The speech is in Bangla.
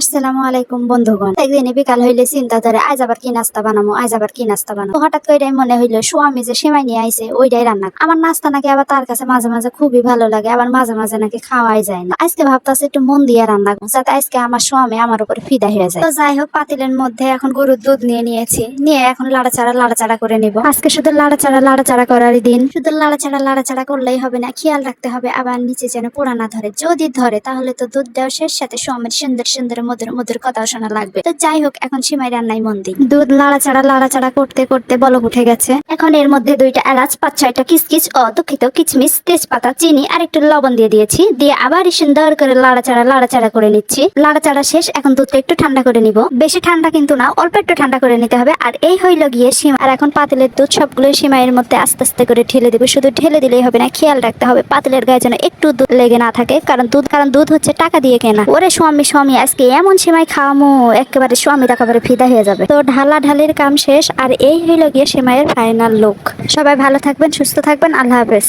আসসালামু আলাইকুম, বন্ধুগণ। একদিন বিকাল হইলে চিন্তা ধরে, আজ আবার কি নাস্তা বানাবো আজ আবার কি নাস্তা বানাবো হঠাৎ করে মনে হইল স্বামী যে সেমাই নিয়ে আইছে ওইটাই রান্না আমার নাস্তা নাকি আবার তার কাছে মাঝে মাঝে খুবই ভালো লাগে, আবার মাঝে মাঝে নাকি খাওয়াই যায় না। আজকে ভাবতাছে একটু মন দিয়ে রান্না যাতে আজকে আমার স্বামী আমার উপরে ফিদা হয়ে যায়। তো যাই হোক, পাতিলের মধ্যে এখন গরুর দুধ নিয়ে নিয়েছি, নিয়ে এখন লাড়াচাড়া লাড়াচাড়া করে নিব। আজকে শুধু লাড়াচাড়া লাড়াচাড়া করার দিন। শুধু লাড়াচাড়া লাড়াচাড়া করলেই হবে না, খেয়াল রাখতে হবে, আবার নিচে যেন পোড়া না ধরে। যদি ধরে, তাহলে তো দুধ দেওয়া শেষ, সাথে স্বামীর সুন্দর সুন্দর মধুর মধুর কথাও শোনা লাগবে। তো যাই হোক, এখন সীমাই রান্নায় মন দিই। দুধ লাড়াচাড়া লাড়াচাড়া করতে করতে বলক উঠে গেছে। এখন এর মধ্যে দুইটা এলাচ, পাঁচ, ছয়টা কিচকিচ ও দুঃখিত কিচমিচ তেজপাতা, চিনি আর একটু লবণ দিয়ে দিয়েছি। দিয়ে আবার সুন্দর করে লাড়াচাড়া লাড়াচাড়া করে নিচ্ছি। লাড়াচাড়া শেষ, এখন দুধটা একটু ঠান্ডা করে নিব। বেশি ঠান্ডা কিন্তু না, অল্প একটু ঠান্ডা করে নিতে হবে। আর এই হইল গিয়ে সীমা আর এখন পাতিলের দুধ সবগুলো সীমাইয়ের মধ্যে আস্তে আস্তে করে ঢেলে দেবে। শুধু ঢেলে দিলেই হবে না, খেয়াল রাখতে হবে। পাতিলের গায়ে যেন একটু দুধ লেগে না থাকে। কারণ দুধ কারণ দুধ হচ্ছে টাকা দিয়ে কেনা। ওরে স্বামী স্বামী, আজকে এমন সেমাই খাওয়ামো, একেবারে স্বামী একেবারে ফিদা হয়ে যাবে। তো ঢালা ঢালির কাম শেষ, আর এই হইল গিয়ে সেমাইয়ের ফাইনাল লুক সবাই ভালো থাকবেন, সুস্থ থাকবেন, আল্লাহ হাফেজ।